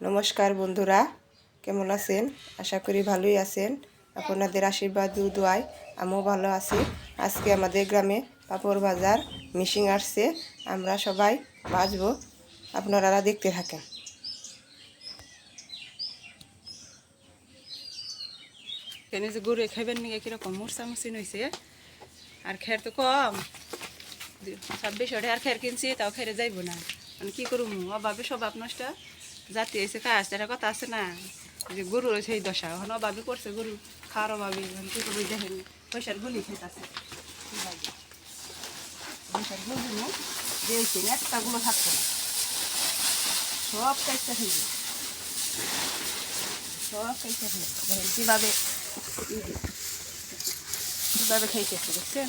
নমস্কার বন্ধুরা, কেমন আছেন? আশা করি ভালোই আছেন। আপনাদের আশীর্বাদ দু দোয়ায় আমিও ভালো আছি। আজকে আমাদের গ্রামে পাপড় বাজার মিশিং আসছে। আমরা সবাই বাজবো আপনারা দেখতে থাকেন। এনে যে গরু খাইবেন নিয়ে কীরকম? মুরসা মুসিন হয়েছে আর খের তো কম। ছাব্বিশ আর খের কিনছি, তাও খেরে যাইব না। মানে কি করুম? অভাবে স্বভাব নষ্ট। জাতি হয়েছে কাজ একটা কথা আছে না? যে গরুর সেই দশা। হন অভাবে করছে গরু। খাওয়ার এখন কি করব দেখেন। পয়সার গুলি খেতেছে। পয়সার গুলি দিয়েছে একটা গুলো থাকতো না। সব কাজটা খেয়ে সব খাইতে খেয়ে দেখেন কীভাবে কীভাবে খাইতেছে, দেখছেন?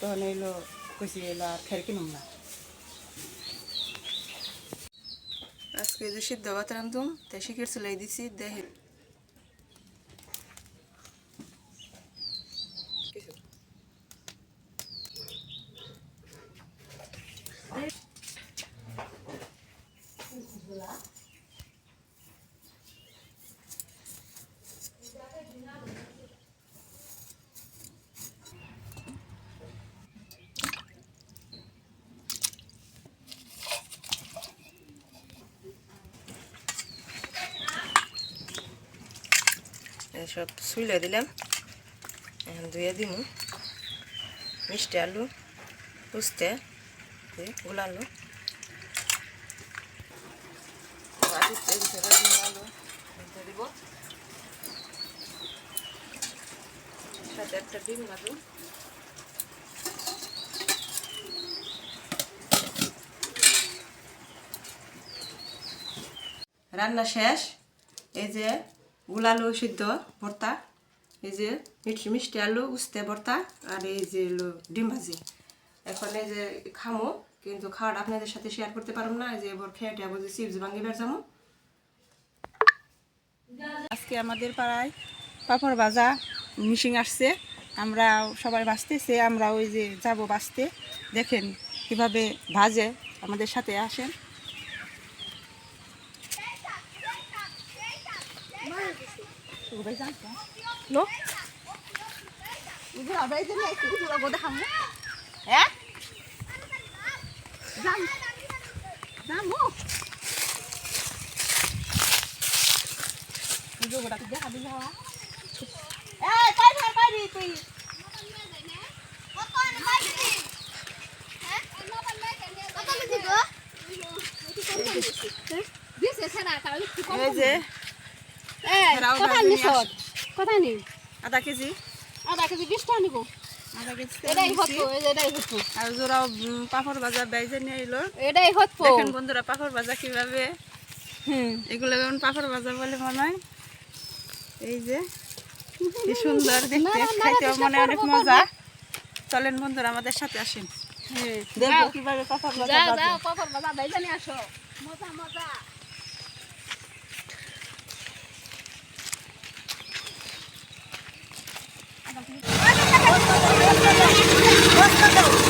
তখন এলো কুচি এলো আর খের কিনুম না। আজকে যে সিদ্ধ ভাত তুম তাই শিখের চুলাই দিছি দেখে সব শুইলে দিলাম। ধুয়ে দিমু। মিষ্টি আলু উস্তে গুলা আলু। আলু দিব। একটা ডিম রান্না শেষ। এই যে গুলালু সিদ্ধ ভর্তা, এই যে মিষ্টি মিষ্টি আলু, উস্তে ভর্তা আর এই যে ডিম ভাজি। এখন এই যে খামো, কিন্তু খাওয়াটা আপনাদের সাথে শেয়ার করতে পারব না যে এবার খেয়ে টেয়া বুঝে চিপস ভাঙি বের যাব আজকে আমাদের পাড়ায় পাপড় ভাজা মিশিং আসছে, আমরা সবাই বাঁচতেছে আমরা ওই যে যাব বাঁচতে দেখেন কীভাবে ভাজে, আমাদের সাথে আসেন। লো উজুরা বাইতে নাই উজুরা গোদা খামু হ্যাঁ যাম যামু উজুরা গোদা দেখা দিল এই কাই ভাই পারি তুই এই যে ফেরাও কথা ভাজি নিছ নিয়ে আস- কথা নেই আধা কেজি আধা কেজি বিশ টাকা নিব আধা উম, পাঁপড় ভাজা বেজে নিয়ে এলো এটাই হতো বন্ধুরা পাঁপড় ভাজা কীভাবে? এগুলো যেমন পাঁপড় ভাজা বলে মনে হয় এই যে কি সুন্দর দেখতে মনে অনেক মজা। চলেন বন্ধুরা আমাদের সাথে আসেন। দেখব কীভাবে পাঁপড় ভাজা ভাজে। আসো। মজা মজা। বালকের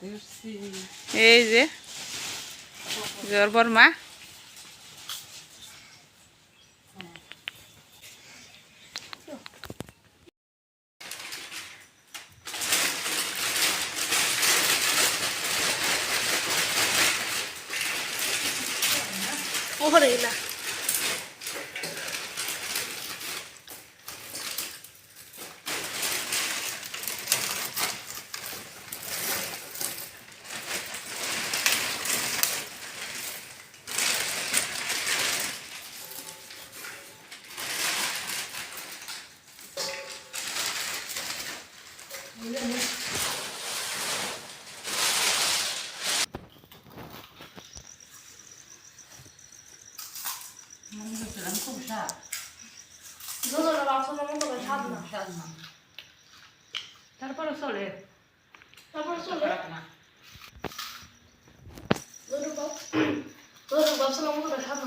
এই যে যে ওর বর্মা ওরে না তারপরে চলে। তারপরে চলে। গরু বাপ গরু বাপ সালাম করে খাব